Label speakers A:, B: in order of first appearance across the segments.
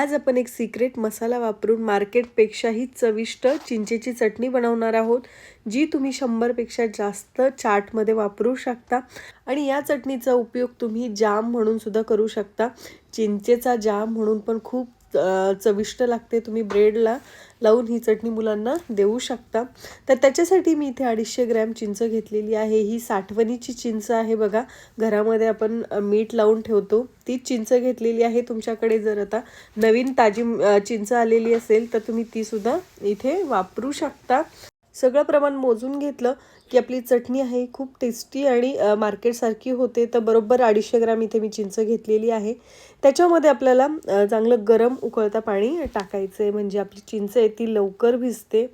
A: आज आपण एक सिक्रेट मसाला वापरून मार्केटपेक्षाही चविष्ट चिंचेची चटणी बनवणार आहोत जी तुम्ही शंभरपेक्षा जास्त चाटमध्ये वापरू शकता. आणि या चटणीचा उपयोग तुम्ही जाम म्हणून सुद्धा करू शकता. चिंचेचा जाम म्हणून पण खूप चविष्ट लागते. तुम्ही ब्रेडला लावून ही चटणी मुलांना देऊ शकता. तर त्याच्यासाठी मी इथे अडीचशे ग्रॅम चिंच घेतलेली आहे. ही साठवणीची चिंच आहे बघा. घरामध्ये आपण मीठ लावून ठेवतो. ती चिंच घेतलेली आहे तुमच्याकडे जर आता नवीन ताजी चिंच आलेली असेल तर तुम्ही तीसुद्धा इथे वापरू शकता. सगळं प्रमाण मोजून घेतलं की आपली चटणी आहे खूप टेस्टी आणि मार्केटसारखी होते तर बरोबर अडीचशे ग्राम इथे मी चिंच घेतलेली आहे. त्याच्यामध्ये आपल्याला चांगलं गरम उकळता पाणी टाकायचं आहे म्हणजे आपली चिंच आहे ती लवकर भिजते.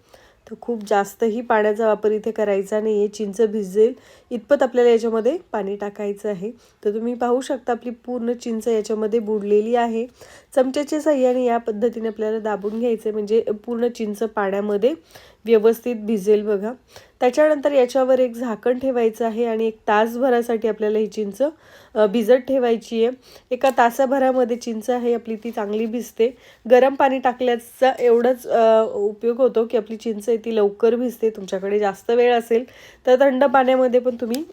A: तर खूप जास्तही पाण्याचा वापर इथे करायचा नाही आहे चिंच भिजेल. इतपत आपल्याला याच्यामध्ये पाणी टाकायचं आहे. तर तुम्ही पाहू शकता आपली पूर्ण चिंच याच्यामध्ये बुडलेली आहे. चमच्याच्या साह्याने या पद्धतीने आपल्याला दाबून घ्यायचं. आहे म्हणजे पूर्ण चिंच पाण्यामध्ये व्यवस्थित भिजेल बघा. त्याच्यानंतर याच्यावर एक झाकण ठेवायचं आहे आणि एक तासभरासाठी आपल्याला ही चिंच भिजत ठेवायची आहे. एका तासाभरामध्ये चिंच आहे आपली ती चांगली भिजते. गरम पाणी टाकल्याचा एवढंच उपयोग होतो की आपली चिंच आहे ती लवकर भिजते. तुमच्याकडे जास्त वेळ असेल तर थंड पाण्यामध्ये पण तुम्ही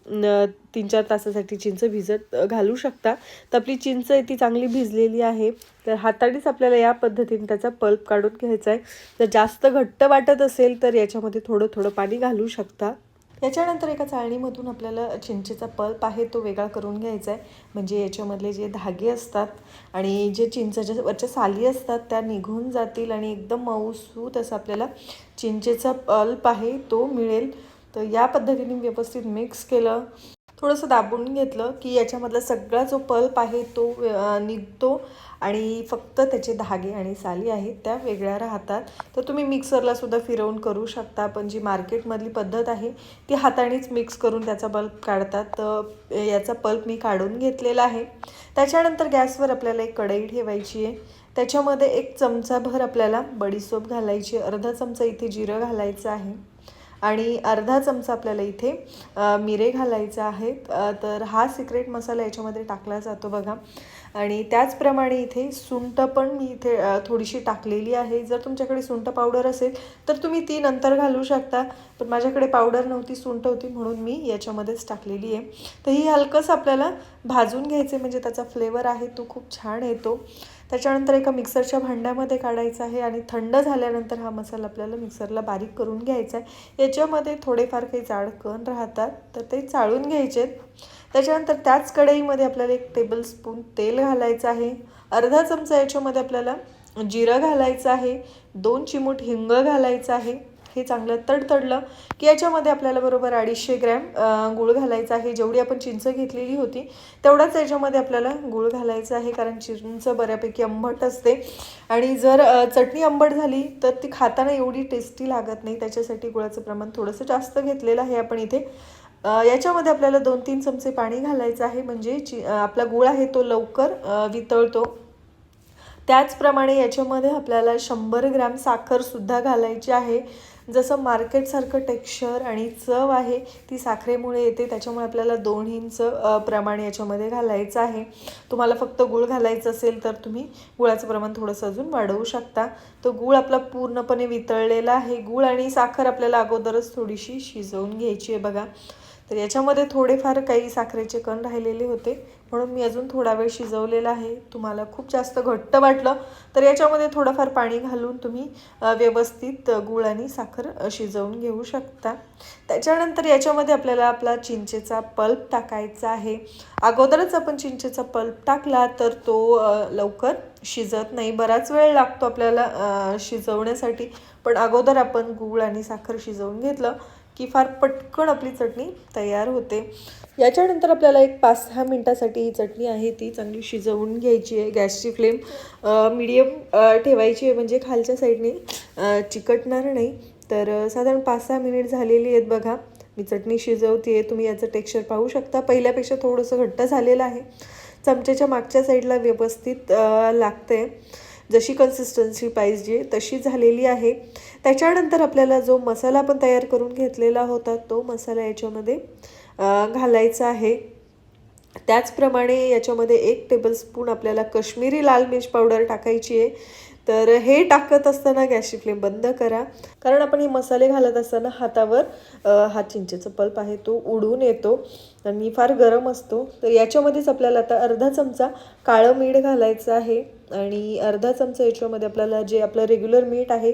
A: तीन चार तासासाठी चिंच भिजत घालू शकता. तर आपली चिंच आहे ती चांगली भिजलेली आहे. तर हातानेच आपल्याला या पद्धतीने त्याचा पल्प काढून घ्यायचा आहे. जर जास्त घट्ट वाटत असेल तर याच्यामध्ये थोडं थोडं पाणी घालू शकता. याच्यानंतर एका चाळणीमधून आपल्याला चिंचेचा पल्प आहे तो वेगळा करून घ्यायचा आहे. म्हणजे याच्यामधले जे धागे असतात आणि जे चिंचाच्या वरच्या साली असतात त्या निघून जातील आणि एकदम मऊसूत असं आपल्याला चिंचेचा पल्प आहे तो मिळेल. तर या पद्धतीने व्यवस्थित मिक्स केलं. थोडंसं दाबून घेतलं की याच्यामधला सगळा जो पल्प आहे तो निघतो आणि फक्त त्याचे धागे आणि साली आहेत त्या वेगळ्या राहतात. तर तुम्ही मिक्सरला सुद्धा फिरवून करू शकता पण जी मार्केटमधली पद्धत आहे ती हातानेच मिक्स करून त्याचा बल्ब काढतात. तर याचा पल्प मी काढून घेतलेला आहे. त्याच्यानंतर गॅसवर आपल्याला एक कढई ठेवायची आहे. त्याच्यामध्ये एक चमचाभर आपल्याला बडीसोप घालायची आहे. अर्धा चमचा इथे जिरं घालायचं आहे. आणि अर्धा चमचा आपल्याला इथे मिरे घालायचं आहे तर हा सिक्रेट मसाला याच्यामध्ये टाकला जातो बघा. आणि त्याचप्रमाणे इथे सुंट पण मी इथे थोडीशी टाकलेली आहे. जर तुमच्याकडे सुंट पावडर असेल तर तुम्ही ती नंतर घालू शकता. पण माझ्याकडे पावडर नव्हती सुंट होती म्हणून मी याच्यामध्येच टाकलेली आहे. तर ही हलकंच आपल्याला भाजून घ्यायचे म्हणजे त्याचा फ्लेवर आहे तो खूप छान येतो. त्याच्यानंतर एका मिक्सरच्या भांड्यामध्ये काढायचा आहे आणि थंड झाल्यानंतर हा मसाला आपल्याला मिक्सरला बारीक करून घ्यायचा आहे. याच्यामध्ये थोडेफार काही जाड कण राहतात तर ते चाळून घ्यायचे त्याच्यानंतर त्याच कढईमध्ये आपल्याला एक टेबलस्पून तेल घालायचं आहे. अर्धा चमचा याच्यामध्ये आपल्याला जिरं घालायचं आहे. दोन चिमूट हिंग घालायचं आहे. हे चांगलं तडतडलं की याच्यामध्ये आपल्याला बरोबर अडीचशे ग्रॅम गूळ घालायचा आहे. जेवढी आपण चिंच घेतलेली होती तेवढाच याच्यामध्ये आपल्याला गूळ घालायचं आहे कारण चिंच बऱ्यापैकी आंबट असते. आणि जर चटणी आंबट झाली तर ती खाताना एवढी टेस्टी लागत नाही. त्याच्यासाठी गुळाचं प्रमाण थोडंसं जास्त घेतलेलं आहे आपण इथे. याच्यामध्ये आपल्याला दोन तीन चमचे पाणी घालायचं आहे. म्हणजे चि आपला गुळ आहे तो लवकर वितळतो. त्याचप्रमाणे याच्यामध्ये आपल्याला शंभर ग्रॅम साखरसुद्धा घालायची आहे. जसं मार्केटसारखं टेक्स्चर आणि चव आहे ती साखरेमुळे येते. त्याच्यामुळे आपल्याला दोन्हींचं इंच प्रमाण याच्यामध्ये घालायचं आहे. तुम्हाला फक्त गूळ घालायचं असेल तर तुम्ही गुळाचं प्रमाण थोडंसं अजून वाढवू शकता. तो गूळ आपला पूर्णपणे वितळलेला आहे. गूळ आणि साखर आपल्याला अगोदरच थोडीशी शिजवून घ्यायची आहे बघा. तर याच्यामध्ये थोडेफार काही साखरेचे कण राहिलेले होते. म्हणून मी अजून थोडा वेळ शिजवलेला आहे. तुम्हाला खूप जास्त घट्ट वाटलं तर याच्यामध्ये थोडंफार पाणी घालून तुम्ही व्यवस्थित गूळ आणि साखर शिजवून घेऊ शकता. त्याच्यानंतर याच्यामध्ये आपल्याला आपला चिंचेचा पल्प टाकायचा आहे. अगोदरच आपण चिंचेचा पल्प टाकला तर तो लवकर शिजत नाही. बराच वेळ लागतो आपल्याला शिजवण्यासाठी. पण अगोदर आपण गूळ आणि साखर शिजवून घेतलं. की फार पटकन आपली चटणी तयार होते. याच्यानंतर आपल्याला एक पाच सहा मिनटासाठी ही चटणी आहे ती चांगली शिजवून घ्यायची आहे. गॅसची फ्लेम मिडियम ठेवायची आहे. म्हणजे खालच्या साईडने चिकटणार नाही. तर साधारण पाच सहा मिनिट झालेली आहेत बघा. मी चटणी शिजवते तुम्ही याचं टेक्स्चर पाहू शकता. पहिल्यापेक्षा थोडंसं घट्ट झालेलं आहे. चमच्याच्या मागच्या साईडला व्यवस्थित लागते जशी कन्सिस्टन्सी पाहिजे तशी झालेली आहे. त्याच्यानंतर आपल्याला जो मसाला आपण तयार करून घेतलेला होता तो मसाला याच्यामध्ये घालायचा आहे. त्याचप्रमाणे याच्यामध्ये एक टेबलस्पून आपल्याला कश्मीरी लाल मिर्च पावडर टाकायची आहे. तर हे टाकत असताना गॅसची फ्लेम बंद करा. कारण आपण हे मसाले घालत असताना हातावर हा चिंचेचा पल्प आहे तो उडून येतो आणि फार गरम असतो. तर याच्यामध्येच आपल्याला आता अर्धा चमचा काळं मीठ घालायचं आहे. आणि अर्धा चमचा याच्यामध्ये आपल्याला जे आपलं रेग्युलर मीठ आहे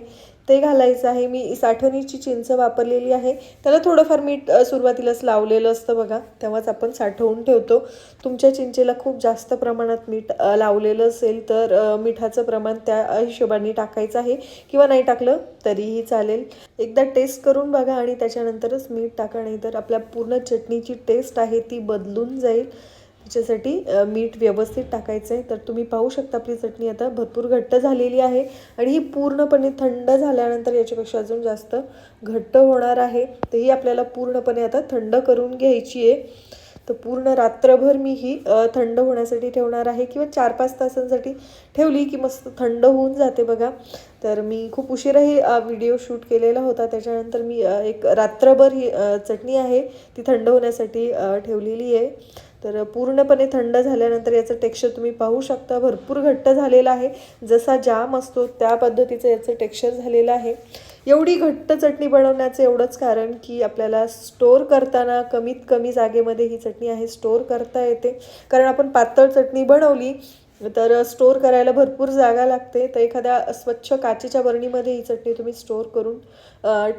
A: ते घालायचं आहे. मी साठवणीची चिंच वापरलेली आहे. त्याला थोडंफार मीठ सुरुवातीलाच लावलेलं असतं बघा. तेव्हाच आपण साठवून ठेवतो. तुमच्या चिंचेला खूप जास्त प्रमाणात मीठ लावलेलं असेल तर मिठाचं प्रमाण त्या हिशोबाने टाकायचं आहे. किंवा नाही टाकलं तरीही चालेल. एकदा टेस्ट करून बघा आणि त्याच्यानंतरच मीठ टाका. नाही तर आपल्या पूर्ण चटणीची टेस्ट आहे ती बदलून जाईल. त्याच्यासाठी मीठ व्यवस्थित टाकायचं आहे तर तुम्ही पाहू शकता आपली चटणी आता भरपूर घट्ट झालेली आहे. आणि ही पूर्णपणे थंड झाल्यानंतर याच्यापेक्षा अजून जास्त घट्ट होणार आहे. तर ही आपल्याला पूर्णपणे आता थंड करून घ्यायची आहे. तर पूर्ण रात्रभर मी ही थंड होण्यासाठी ठेवणार आहे. किंवा चार पाच तासांसाठी ठेवली की मस्त थंड होऊन जाते बघा. तर मी खूप उशिराही व्हिडिओ शूट केलेला होता. त्याच्यानंतर मी एक रात्रभर ही चटणी आहे. ती थंड होण्यासाठी ठेवलेली आहे. तर पूर्णपणे थंड झाल्यानंतर याचं टेक्स्चर तुम्ही पाहू शकता. भरपूर घट्ट झालेलं आहे. जसा जाम असतो त्या पद्धतीचं याचं टेक्स्चर झालेलं आहे. एवढी घट्ट चटणी बनवण्याचं एवढंच कारण की आपल्याला स्टोअर करताना कमीत कमी जागेमध्ये ही चटणी आहे स्टोअर करता येते. कारण आपण पातळ चटणी बनवली तर स्टोअर करायला भरपूर जागा लागते. तर एखाद्या स्वच्छ काचेच्या बरणीमध्ये ही चटणी तुम्ही स्टोअर करून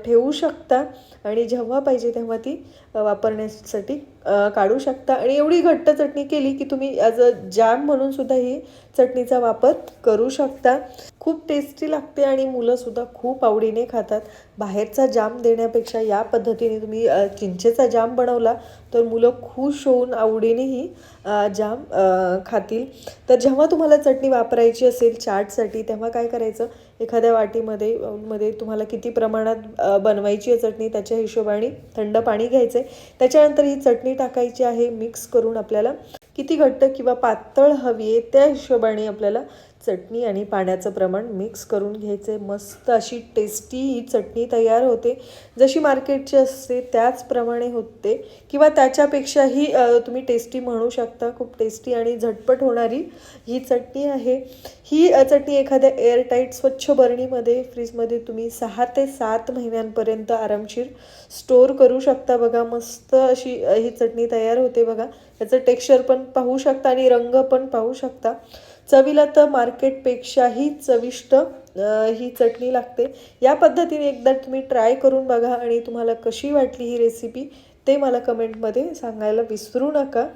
A: ठेवू शकता. आणि जेव्हा पाहिजे तेव्हा ती वापरण्यासाठी काढू शकता. आणि एवढी घट्ट चटणी केली की तुम्ही ॲज अ जॅम म्हणून सुद्धा ही चटणीचा वापर करू शकता. खूप टेस्टी लागते आणि मुलंसुद्धा खूप आवडीने खातात. बाहेरचा जाम देण्यापेक्षा या पद्धतीने तुम्ही चिंचेचा जाम बनवला तर मुलं खुश होऊन आवडीनेही जाम खातील. तर जेव्हा तुम्हाला चटणी वापरायची असेल चाटसाठी तेव्हा काय करायचं? एखाद्या वाटीमध्ये मध्ये तुम्हाला किती प्रमाणात बनवायची आहे चटणी त्याच्या हिशोबाने थंड पाणी घ्यायचं आहे त्याच्यानंतर ही चटणी टाकायची आहे मिक्स करून आपल्याला किती घट्ट किंवा पातळ हवी आहे त्या हिशोबाने आपल्याला चटणी आणि पाण्याचं प्रमाण मिक्स करून घ्यायचं. आहे मस्त अशी टेस्टी ही चटणी तयार होते. जशी मार्केटची असते त्याचप्रमाणे होते. किंवा त्याच्यापेक्षाही तुम्ही टेस्टी म्हणू शकता. खूप टेस्टी आणि झटपट होणारी ही चटणी आहे. ही चटणी एखाद्या एअरटाईट स्वच्छ बरणीमध्ये फ्रीजमध्ये तुम्ही सहा ते सात महिन्यांपर्यंत आरामशीर स्टोअर करू शकता बघा. मस्त अशी ही चटणी तयार होते बघा. याचं टेक्स्चर पण पाहू शकता आणि रंग पण पाहू शकता. चवीला तर मार्केटपेक्षाही चविष्ट ही चटणी लागते. या पद्धतीने एकदा तुम्ही ट्राय करून बघा आणि तुम्हाला कशी वाटली ही रेसिपी ते मला कमेंटमध्ये सांगायला विसरू नका.